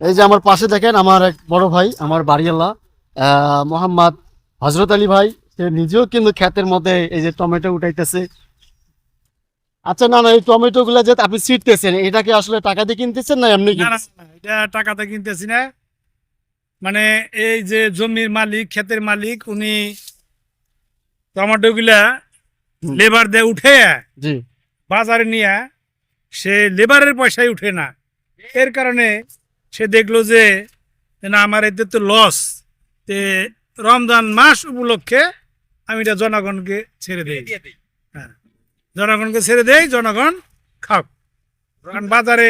এই যে আমার পাশে দেখেন আমার এক বড় ভাই আমার বাড়িওয়ালা মোহাম্মদ হজরত আলী ভাই। সে নিজেও কিন্তু ক্ষেতের মধ্যে এই যে টমেটো উঠাইতেছে। আচ্ছা না না এই টমেটো গুলা যে আপনি ছিটতেছেন এটা কি আসলে টাকা দিয়ে কিনতেছেন না এমনি এটা টাকাতে কিনতেছি না। মানে এই যে জমির মালিক ক্ষেতের মালিক উনি টমেটো গুলা লেবার দিয়ে উঠে বাজারে নিয়ে সে লেবারের পয়সায় উঠে না। এর কারণে সে দেখল যে না আমার এতে তো লস তে রমজান মাস উপলক্ষে আমি এটা জনগণকে ছেড়ে দিই। হ্যাঁ। জনগণকে ছেড়ে দেই জনগণ খাও কারণ বাজারে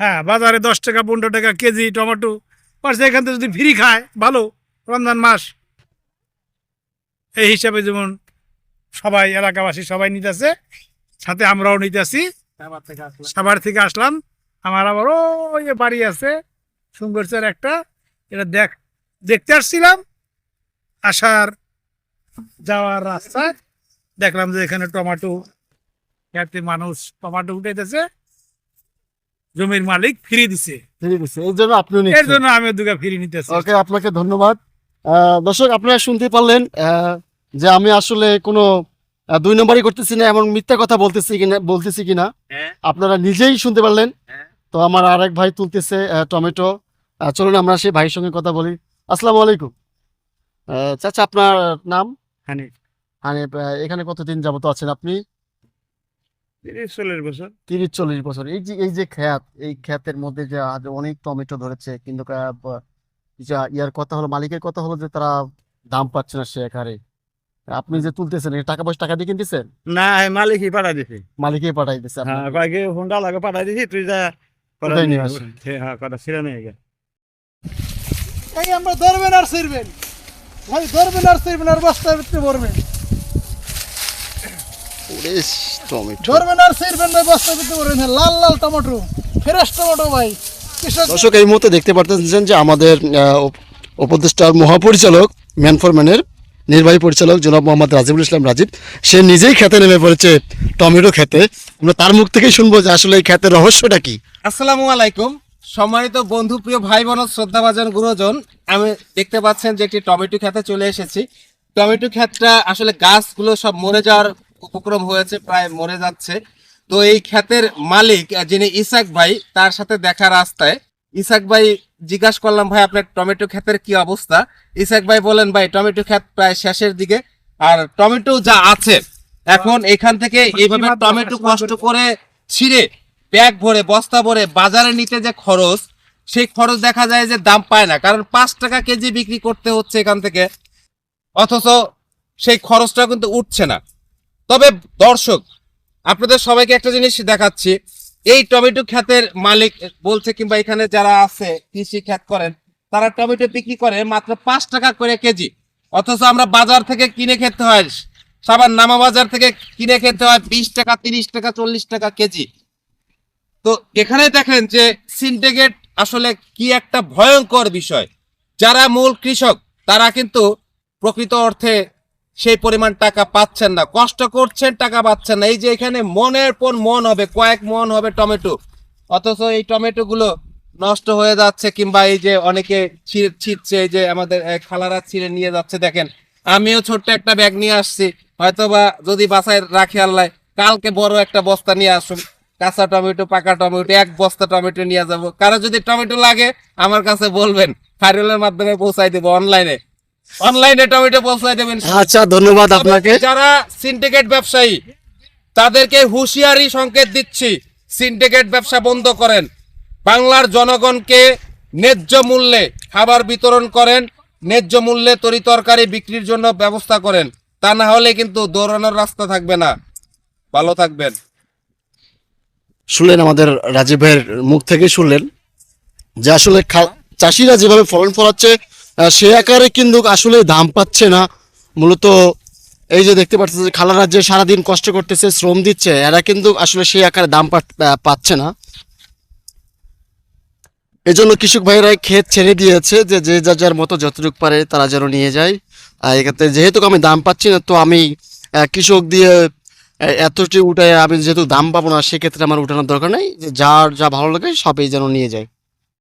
হ্যাঁ বাজারে দশ টাকা পনেরো টাকা কেজি টমেটো। পারছে এখান থেকে যদি ফ্রি খায় ভালো। রমজান মাস। এই হিসাবে যেমন সবাই এলাকাবাসী সবাই নিতেছে সাথে আমরাও নিতেছি। সাভার থেকে আসলাম। আমার আবার ওই যে বাড়ি আছে সুন্দরচর একটা এটা দেখ দেখতে আসছিলাম আসার যাওয়ার রাস্তায় দেখলাম যে এখানে টমেটো খেতে মানুষ টমাটো উঠাইতেছে জমির মালিক ফিরিয়ে দিছে। ঠিক আছে এই জন্য আপনিও এর জন্য আমি দুগা ফিরে নিতেছি। ওকে আপনাকে ধন্যবাদ। আহ, দর্শক আপনারা শুনতে পারলেন আহ, যে আমি আসলে কোনো আহ, দুই নম্বরই করতেছি না এমন মিথ্যা কথা বলতেছি কিনা বলতেছি কিনা। হ্যাঁ। আপনারা নিজেই শুনতে পারলেন। তো আমার আরেক ভাই তুলতেছে টমেটো। চলুন আমরা সেই ভাইয়ের সঙ্গে কথা বলি। আসসালামু আলাইকুম। চাচা আপনার নাম? হানিফ। হানিফ এখানে কতদিন যাবত আছেন আপনি? তিরিশ চল্লিশ বছর। তিরিশ চল্লিশ বছর। এই যে এই যে খ্যাত এই খ্যাতের মধ্যে যে আজ অনেক টমেটো ধরেছে কিন্তু যা ইয়ার কথা হলো মালিকের কথা হলো যে তারা দাম পাচ্ছে না সে একারে। আপনি যে তুলতেছেন টাকা পয়সা টাকা দিয়ে কিনতেছেন? না মালিকই পাঠা দিছি। মালিকই পাঠাই দিচ্ছে হ্যাঁ ফোনটা লাগে পাঠাই দিছি তুই যা নিয়ে? হ্যাঁ কথা ছিঁড়ে নিয়ে গে এই আমরা ধরবেন আর ছিড়বেন। ভাই ধরবেন আর ছিড়বেন আর বস্তায় ভিতরে ভরবেন ওরে টমেটো। ধরবেন আর ছিড়বেন ভাই বস্তায় ভিতরে ভরবেন হ্যাঁ, লাল লাল টমেটো ফ্রেশ টমেটো ভাই। দর্শক এই মুহূর্তে দেখতে পারতেছেন যে আমাদের উপদেষ্টার মহাপরিচালক ম্যানফরম্যানের নির্বাহী পরিচালক জনাব মোহাম্মদ রাজিবুল ইসলাম রাজীব, সে নিজেই খেতে নেমে পড়েছে টমেটো খেতে। আমরা তার মুখ থেকেই শুনব যে আসলে এই খেতের রহস্যটা কি। আসসালামু আলাইকুম। সম্মানিত বন্ধু, প্রিয় ভাই, বোন, শ্রদ্ধাভাজন, গুরুজন, আমি দেখতে পাচ্ছেন যে একটি টমেটো খেতে চলে এসেছি। টমেটো ক্ষেতটা আসলে গাছগুলো সব মরে যাওয়ার উপক্রম হয়েছে, প্রায় মরে যাচ্ছে। তো এই ক্ষেতের মালিক, যিনি ইসাক ভাই, তার সাথে দেখা রাস্তায় ইসাক ভাই জিজ্ঞাসা করলাম ভাই আপনার টমেটো ক্ষেতের কি অবস্থা? ইসাক ভাই বলেন ভাই টমেটো ক্ষেত প্রায় শেষের দিকে। আর টমেটো যা আছে এখন এখান থেকে এইভাবে টমেটো কষ্ট করে। ছিঁড়ে ব্যাগ ভরে বস্তা ভরে বাজারে নিতে যে খরচ সেই খরচ দেখা যায় যে দাম পায় না। কারণ পাঁচ টাকা কেজি বিক্রি করতে হচ্ছে এখান থেকে। অথচ সেই খরচটা কিন্তু উঠছে না। তবে দর্শক আপনাদের সবাইকে একটা জিনিস দেখাচ্ছি। এই টমেটো ক্ষেতের মালিক বলছে কিংবা এখানে যারা আছে, কৃষি ক্ষেত করেন, তারা টমেটো বিক্রি করে মাত্র পাঁচ টাকা করে কেজি। অথচ আমরা বাজার থেকে কিনে খেতে হয়, সাবান নামা বাজার থেকে কিনে খেতে হয় বিশ টাকা, তিরিশ টাকা, চল্লিশ টাকা কেজি। তো এখানে দেখেন যে সিন্ডিকেট আসলে কি একটা ভয়ঙ্কর বিষয়। যারা মূল কৃষক, তারা কিন্তু প্রকৃত অর্থে সেই পরিমাণ টাকা পাচ্ছেন না। কষ্ট করছেন, টাকা পাচ্ছেন না। এই যে এখানে মনের পর মন হবে, কয়েক মন হবে টমেটো। অথচ এই টমেটো গুলো নষ্ট হয়ে যাচ্ছে কিংবা এই যে অনেকে ছিঁড়ছে, এই যে আমাদের খালারা ছিঁড়ে নিয়ে যাচ্ছে, দেখেন। আমিও ছোট্ট একটা ব্যাগ নিয়ে আসছি। হয়তোবা যদি বাসায় রাখি আল্লাহ, কালকে বড় একটা বস্তা নিয়ে আসুন। কাঁচা টমেটো, পাকা টমেটো, এক বস্তা টমেটো নিয়ে যাব। কারও যদি টমেটো লাগে, আমার কাছে বলবেন ফাইরুলের মাধ্যমে পৌঁছাই দেবো, অনলাইনে। অনলাইনে টমেটো পৌঁছাই দেবেন। আচ্ছা ধন্যবাদ আপনাকে। যারা সিন্ডিকেট ব্যবসায়ী তাদেরকে হুঁশিয়ারি সংকেত দিচ্ছি সিন্ডিকেট ব্যবসা বন্ধ করেন। বাংলার জনগণকে ন্যায্য মূল্যে খাবার বিতরণ করেন ন্যায্য মূল্যে তরি তরকারি বিক্রির জন্য ব্যবস্থা করেন। তা না হলে কিন্তু দৌড়ানোর রাস্তা থাকবে না। ভালো থাকবেন। শুনলেন আমাদের রাজীব ভাইয়ের মুখ থেকে শুনলেন যে আসলে চাষিরা যেভাবে ফলন ফলাচ্ছে সে আকারে কিন্তু আসলে দাম পাচ্ছে না। মূলত এই যে দেখতে পাচ্ছেন যে খালারা যে সারাদিন কষ্ট করতেছে, শ্রম দিচ্ছে, এরা কিন্তু আসলে সেই আকারে দাম পাচ্ছে না। এজন্য কৃষক ভাইরা ক্ষেত ছেড়ে দিয়েছে যে যে যার যার মতো যতটুকু পারে তারা যেন নিয়ে যায়। আর এক্ষেত্রে যেহেতু আমি দাম পাচ্ছি না, তো আমি কৃষক দিয়ে এতটি উঠে আমি যেহেতু দাম পাবো না, সেক্ষেত্রে আমার উঠানোর দরকার নেই। যে যার যা ভালো লাগে সবই যেন নিয়ে যায়।